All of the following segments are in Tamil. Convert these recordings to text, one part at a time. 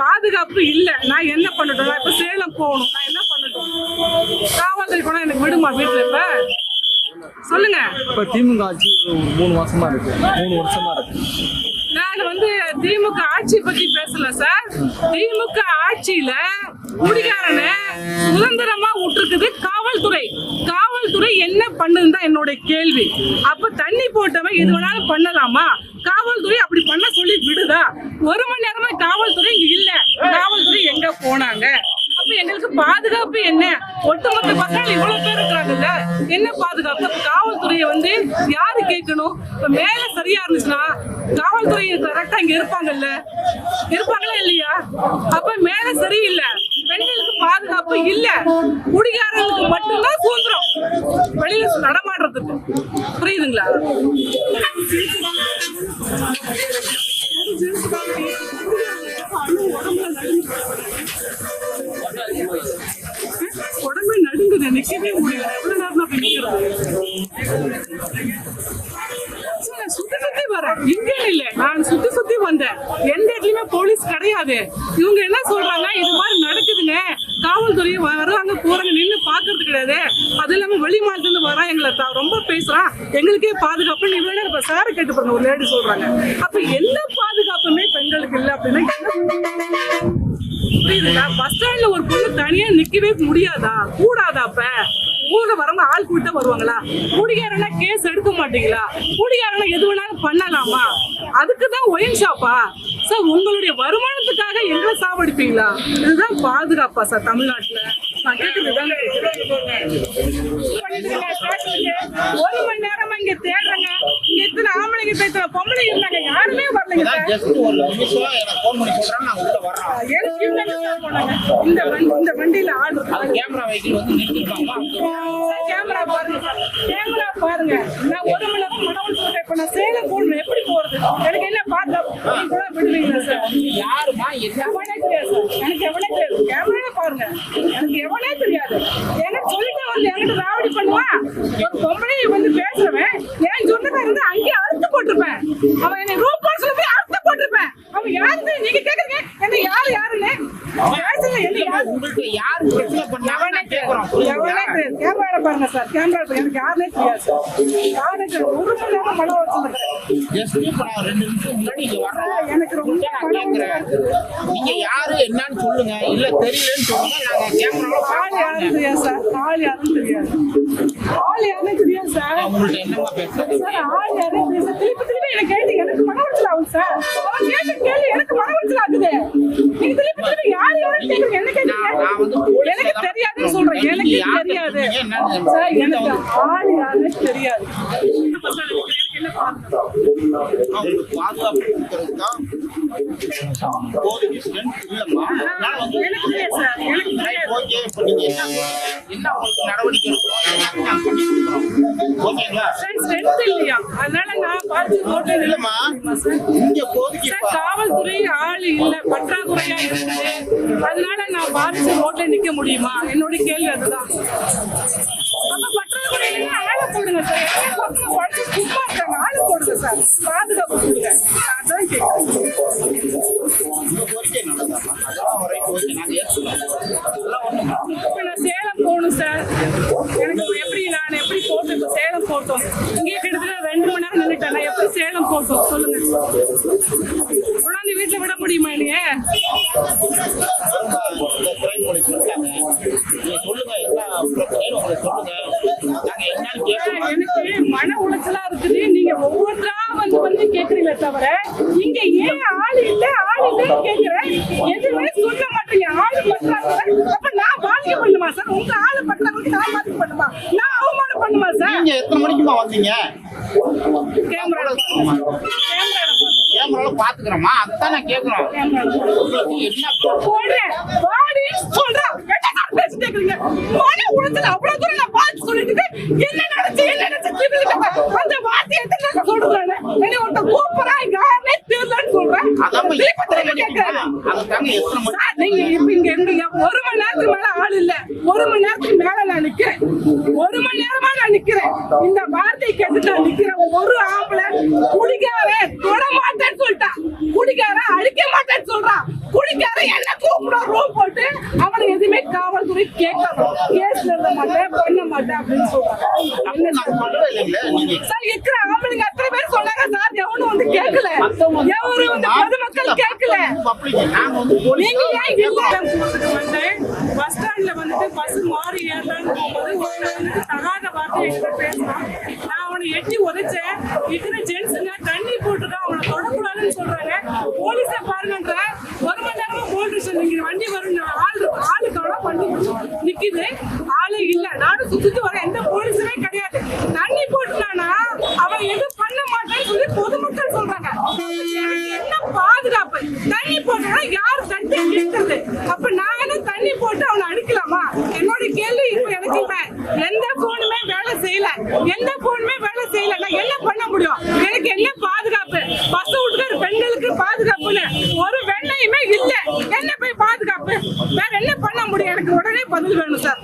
பாதுகாப்பு இல்ல. நான் என்ன பண்ணட்டும்? நான் இப்ப சேலம் போகணும். நான் என்ன பண்ணட்டும்? காவல்துறை போனா எனக்கு விடுமா வீட்டுல இப்ப? சொல்லுங்க. இப்ப திமுக ஆட்சி மூணு மாசமா இருக்கு. மூணு வருஷமா இருக்கு. நான் வந்து திமுக ஆட்சி பத்தி பேசல சார். திமுக ஆட்சியில குடிகாரனை சுதந்திரமா விட்டுருக்குது காவல்துறை. காவல்துறை என்ன பண்ணுன்னு தான் என்னோட கேள்வி. அப்ப தண்ணி போட்டவன் எது வேணாலும் பண்ணலாமா? காவல்துறை அப்படி பண்ண சொல்லி விடுதா? ஒரு மணி நேரமா காவல்துறை இங்க இல்ல. காவல்துறை எங்க போனாங்க? அப்ப எங்களுக்கு பாதுகாப்பு என்ன? ஒட்டுமொத்த மக்கள் இவ்வளவு பேர் இருக்கிறாங்கல்ல என்ன பாதுகாப்பு? அப்ப காவல்துறையை வந்து யாரு கேட்கணும்? இப்ப மேல சரியா இருந்துச்சுன்னா காவல்துறை கரெக்டா இங்க இருப்பாங்கல்ல? இருப்பாங்களா இல்லையா? அப்ப மேல சரியில்லை. பெண்களுக்கு பாதுகாப்பு இல்ல. குடிகாரர்களுக்கு மட்டும்தான் சுதந்திரம். வெளியில நடமாடுறதுக்கு. புரியுதுங்களா? உடம்பு நடுங்குது. நிக்கவே முடியல. எவ்வளவு நேரம் தான் நிக்கிறது? வரேன் இங்க இல்ல. நான் சுத்தி சுத்தி வந்தேன். எந்த இடத்துலயுமே போலீஸ் கிடையாது. இவங்க என்ன சொல்றாங்க? இது மாதிரி நடக்குதுங்க. காவல்துறையும் வர்றாங்க போறாங்க நின்னு பாக்குறது கிடையாது. அது இல்லாம வெளி மாநிலத்துல இருந்து வரான் எங்களை ரொம்ப பேசுறான் எங்களுக்கே பாதுகாப்பு. இவ்வளவு நேரம் சார கேட்டு பாருங்க. ஒரு லேடி சொல்றாங்க. அப்ப எந்த பாதுகாப்புமே பெண்களுக்கு இல்லை அப்படின்னா புரியுதுங்களா? பஸ் ஸ்டாண்ட்ல ஒரு பொண்ணு தனியா நிக்கவே முடியாதா? கூடாதா அப்ப? ஊர்ல வரவங்க ஆள் கூட்ட வருவாங்களா? குடிகாரனா கேஸ் எடுக்க மாட்டீங்களா? குடிகாரனா எது வேணாலும் பண்ணலாமா? அதுக்கு தான் ஒயின் ஷாப்பா சார் உங்களுடைய வருமானத்துக்காக எங்களை சாவடிப்பீங்களா? இதுதான் பாதுகாப்பா சார் தமிழ்நாட்டுல. நான் ஒரு மணி நேரமா இங்க இங்க ஆம்பளைங்க பேசுற பொம்பளை இருந்தாங்க யாருமே வரலைங்க? இந்த இந்த வண்டியில ஆள். கேமரா வெஹிக்கிள் வந்து கேமரா பாருங்க. கேமரா பாருங்க நான் ஒரு மணி நேரம் இப்ப நான் சேலம் போகணும். எப்படி போறது? எனக்கு என்ன நீங்க கூட விடுவீங்களா சார் யாருமா எவனே தெரியாது சார் எனக்கு எவனே தெரியாது. கேமரா பாருங்க. எனக்கு எவனே தெரியாது. எனக்கு சொல்லிட்டு வந்து என்கிட்ட ராவடி பண்ணுவான் ஒரு பொம்பளை வந்து பேசுறவன் என் சொந்தக்காரன் வந்து அங்கேயே அறுத்து போட்டிருப்பேன். அவன் என்னை ரூபா யாருன்னு நீங்க கேக்குறீங்க. என்ன யாரு யாருன்னு யாரு பிரச்சனை பண்ணாங்க நான் கேமரா பாருங்க சார். கேமரா எனக்கு யாருனே தெரியாது சார். யாருனே தெரியாது ஒரு மணி நேரம் மன வச்சிருக்கேன் ஜஸ்ட் இப்ப நான் ரெண்டு நிமிஷம் முன்னாடி இங்க எனக்கு ரொம்ப நான் கேட்கறேன் நீங்க யாரு என்னன்னு சொல்லுங்க. இல்ல தெரியலன்னு சொல்லுங்க. நாங்க கேமரால யாருன்னு தெரியாது சார். ஆள் யாருன்னு தெரியாது. ஆள் யாருன்னு தெரியாது சார். என்னமா பேசுறது? சார் ஆள் யாருன்னு தெரியாது. திருப்பி திருப்பி எனக்கு கேட்டு எனக்கு மன உளைச்சல் ஆகும் சார் அவன் கேட்ட கேள்வி எனக்கு மன உளைச்சல் ஆகுது நீங்க திருப்பி திருப்பி யார் யாருன்னு கேக்குறீங்க என்ன நான் நான் வந்து கேட்டீங்க போலீஸ்ல எனக்கு தான் தெரியாதுன்னு சொல்றேன். எனக்கு தெரியாது. எனக்கு ஆள் யாருன்னு தெரியாது இப்ப சார் எனக்கு என்ன அவங்களுக்கு பாதுகாப்பு கொடுக்கறது தான் போலீஸ் டிஸ்டன்ஸ் இல்லம்மா. நான் வந்து எனக்கு தெரியாது சார். எனக்கு தெரியாது ஓகே இப்போ நீங்க என்ன என்ன உங்களுக்கு நடவடிக்கை எடுக்கணும்? எல்லாத்தையும் நாங்க பண்ணி கொடுக்குறோம் ஓகேங்களா? சார் ஸ்ட்ரென்த் இல்லையா? அதனால நான் பார்த்து ரோட்ல இல்லம்மா. இங்க போதைக்கு காவல்துறை ஆள் இல்ல பற்றாக்குறையா இருக்குது. அதனால நான் பாதிச்சு ரோட்ல நிக்க முடியுமா? என்னோட கேள்வி அதுதான். அப்ப பற்றாக்குறை போடுங்க சார். எல்லா பக்கமும் உடச்சு சும்மா இருக்காங்க ஆளு போடுங்க சார். பாதுகாப்பு கொடுங்க. அதான் கேட்குறேன் உங்க நான் சேலம் போகணும் சார். எனக்கு எப்படி நான் எப்படி போட்டோம் இப்போ சேலம் போட்டோம் இங்கே கிட்டத்தட்ட ரெண்டு மணி நேரம் நின்றுட்டேன் நான் எப்படி சேலம் போட்டோம் சொல்லுங்க. உடனே வீட்டில் விட முடியுமா இல்லையே சொல்லுங்க. என்ன பிரச்சனை உங்களுக்கு சொல்லுங்க. எனக்கு மன உளைச்சலா இருக்குது நீங்க ஒவ்வொன்றா வந்து வந்து கேக்குறீங்களே தவிர இங்க ஏன் ஆள் இல்ல? ஆள் இல்லன்னு கேக்குறேன். எதுவுமே சொல்ல மாட்டீங்க. ஆளு பற்றாக்குறை அப்ப நான் பாதிக்க பண்ணுமா சார் உங்க ஆளு பற்றாக்குறை நான் பாதிக்க பண்ணுமா? நான் அவமானம் பண்ணுமா சார் நீங்க எத்தனை மணிக்குமா வந்தீங்க? கேமரா கேமரா கேமரால பாத்துக்கிறோமா? அதுதான் நான் உங்களுக்கு என்ன சொல்றேன் பேசிட்டு இருக்கீங்க மன உளைச்சல் அவ்வளவு தூரம் நான் சொல்லிட்டு. என்ன நடந்துச்சு என்ன நடந்துச்சு? அந்த வார்த்தை எத்தனை நான் சொல்றேன் என்ன ஒருத்த கூப்பிடுறா யாருனே தெரியலன்னு சொல்றேன். சார், நீங்க இப்ப இங்க இருந்தீங்க ஒரு மணி நேரத்துக்கு மேல ஆள் இல்ல. ஒரு மணி நேரத்துக்கு மேல நான் நிக்கிறேன். ஒரு மணி நேரமா நான் நிக்கிறேன். இந்த வார்த்தை கேட்டு நான் நிக்கிறேன். ஒரு ஆம்பளை குடிக்காரன் தொட மாட்டேன்னு சொல்லிட்டான். குடிக்காரன் அழிக்க மாட்டேன்னு சொல்றான். குடிக்காரன் என்ன கூப்பிட ரூம் போட்டு அவனை எதுவுமே காவல்துறை கேட்கணும் மாட்டேன் பண்ண மாட்டேன் அப்படின்னு சொல்றாங்க. சார் இருக்கிற ஆம்பளைங்க அத்தனை பேர் சொன்னாங்க சார் எவனும் வந்து கேட்கல எவரும் வந்து பொதுமக்கள் கேட்கல நாங்க ஏன் இல்ல பஸ் ஸ்டாண்ட்ல வந்துட்டு பஸ் மாறி ஏறலான்னு போகும்போது தகாத வார்த்தை என்கிட்ட பேசினான் நான் அவனை எட்டி உதைச்சேன். இருக்கிற ஜென்ஸுங்க தண்ணி போட்டுருக்கான். அவனை தொடக்கூடாதுன்னு சொல்றாங்க. போலீஸை பாருங்கன்ற ஒரு மணி நேரமா போலீஸ் ஸ்டேஷன் நிக்கிற வண்டி வரும் ஆள் இருக்கு. ஆளுக்கான வண்டி நிக்குது ஆளே இல்ல நானும் சுத்திட்டு வரேன் எந்த போலீஸுமே கிடையாது தண்ணி போட்டுனானா அவன் எதுவும் பண்ண மாட்டேன்னு சொல்லி பொதுமக்கள் சொல்றாங்க எனக்கு என்ன பாதுகாப்பு தண்ணி போட்டா யார் தண்ணி கேட்கறது அப்ப நான் தண்ணி போட்டு அவனை அடிக்கலாமா? என்னோட கேள்வி இப்ப எனக்கு இப்ப எந்த போனுமே வேலை செய்யல. எந்த போனுமே வேலை செய்யல. நான் என்ன பண்ண முடியும்? எனக்கு என்ன பாதுகாப்பு? பசு விட்டுக்காரு பெண்களுக்கு பாதுகாப்புன்னு ஒரு வெண்ணையுமே இல்ல. என்ன போய் பாதுகாப்பு? வேற என்ன பண்ண முடியும்? எனக்கு உடனே பதில் வேணும் சார்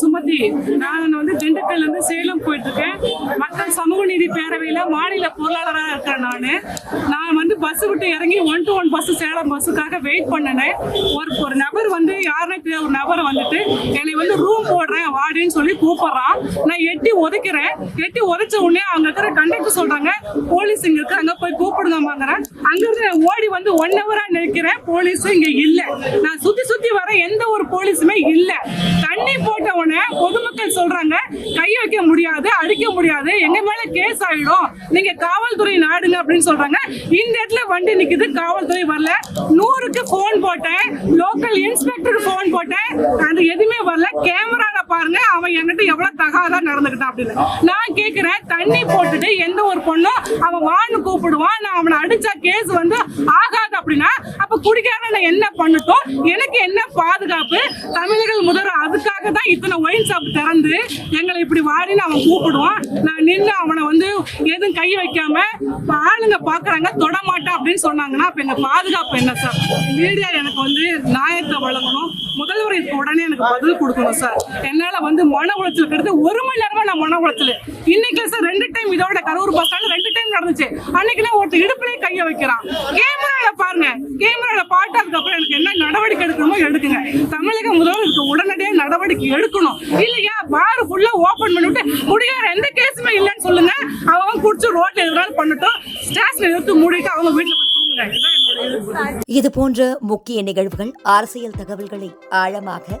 சுமதி நான் வந்து திண்டுக்கல்ல இருந்து சேலம் போயிட்டு இருக்கேன் மக்கள் சமூக நீதி பேரவையில மாநில பொருளாளராக இருக்கிறேன் நானு. நான் வந்து பஸ் விட்டு இறங்கி one two one bus Salem பஸ்ஸுக்காக wait பண்ணினேன். ஒரு ஒரு நபர் வந்து யாருன்னு ஒரு நபர் வந்துட்டு என்னை வந்து ரூம் போடுறேன் வாடின்னு சொல்லி கூப்பிடுறான். நான் எட்டி உதைக்கிறேன் எட்டி உதைச்ச உடனே அவங்க இருக்கிற கண்டக்டர் சொல்றாங்க. போலீஸ் இங்க இருக்கு அங்க போய் கூப்பிடுங்கம்மாங்கிறேன். அங்க இருந்து நான் ஓடி வந்து ஒன் ஹவரா நிற்கிறேன். போலீஸ் இங்க இல்ல. நான் சுத்தி சுத்தி வர எந்த ஒரு போலீஸுமே இல்ல. தண்ணி போட்ட உடனே பொதுமக்கள் சொல்றாங்க கை வைக்க முடியாது அடிக்க முடியாது எங்க மேல கேஸ் ஆயிடும். நீங்க காவல்துறை நாடுங்க அப்படின்னு சொல்றாங்க. இந்த இடத்துல வண்டி நிக்குது காவல்துறை வரல. நூறுக்கு போன் போட்டேன். லோக்கல் இன்ஸ்பெக்டருக்கு போன் போட்டேன். அது எதுவுமே வரல. கேமரா பாருங்க அவன் என்கிட்ட எவ்வளவு தகாதா நடந்துக்கிட்டான் அப்படின்னு. நான் கேக்குறேன் தண்ணி போட்டுட்டு எந்த ஒரு பொண்ணும் அவன் வான்னு கூப்பிடுவான் நான் அவனை அடிச்சா கேஸ் வந்து ஆகாது அப்படின்னா அப்ப குடிக்காரன் நான் என்ன பண்ணட்டும்? எனக்கு என்ன பாதுகாப்பு? தமிழர்கள் முதல்வர் அதுக்காக தான் இத்தனை ஒயின் ஷாப் திறந்து எங்களை இப்படி வாரின்னு அவன் கூப்பிடுவான். நான் நின்று அவனை வந்து எதுவும் கை வைக்காம ஆளுங்க பாக்குறாங்க தொட மாட்டான் அப்படின்னு சொன்னாங்கன்னா அப்ப என்ன பாதுகாப்பு என்ன சார் மீடியா எனக்கு வந்து நியாயத்தை வழங்கணும். முதல்வர் உடனே எனக்கு பதில் கொடுக்கணும் சார் என்னால வந்து மன உளைச்சல் கிட்டத்தட்ட ஒரு மணி நேரமா நான் மன உளைச்சல் இன்னைக்கு சார் ரெண்டு டைம் இதோட கரூர் பஸ் ஸ்டாண்ட் ரெண்டு டைம் நடந்துச்சு. அன்னைக்குலாம் ஒருத்தர் இடுப்புலயே கைய வைக்கிறான். கேமரால பாருங்க. கேமரால பாட்டு அதுக்கப்புறம் எனக்கு என்ன நடவடிக்கை எடுக்கணுமோ எடுக்குங்க. தமிழக முதல்வருக்கு உடனடியாக நடவடிக்கை எடுக்கணும். இல்லையா? பார் ஃபுல்லா ஓபன் பண்ணிவிட்டு முடியாத எந்த கேஸுமே இல்லைன்னு சொல்லுங்க. அவங்க குடிச்சு ரோட்ல எதுனாலும் பண்ணட்டும். ஸ்டேஷன் எடுத்து மூடிட்டு அவங்க வீட்டுல போய் தூங்குங்க. இதுதான் என்னோட இது போன்ற முக்கிய நிகழ்வுகள் அரசியல் தகவல்களை ஆழமாக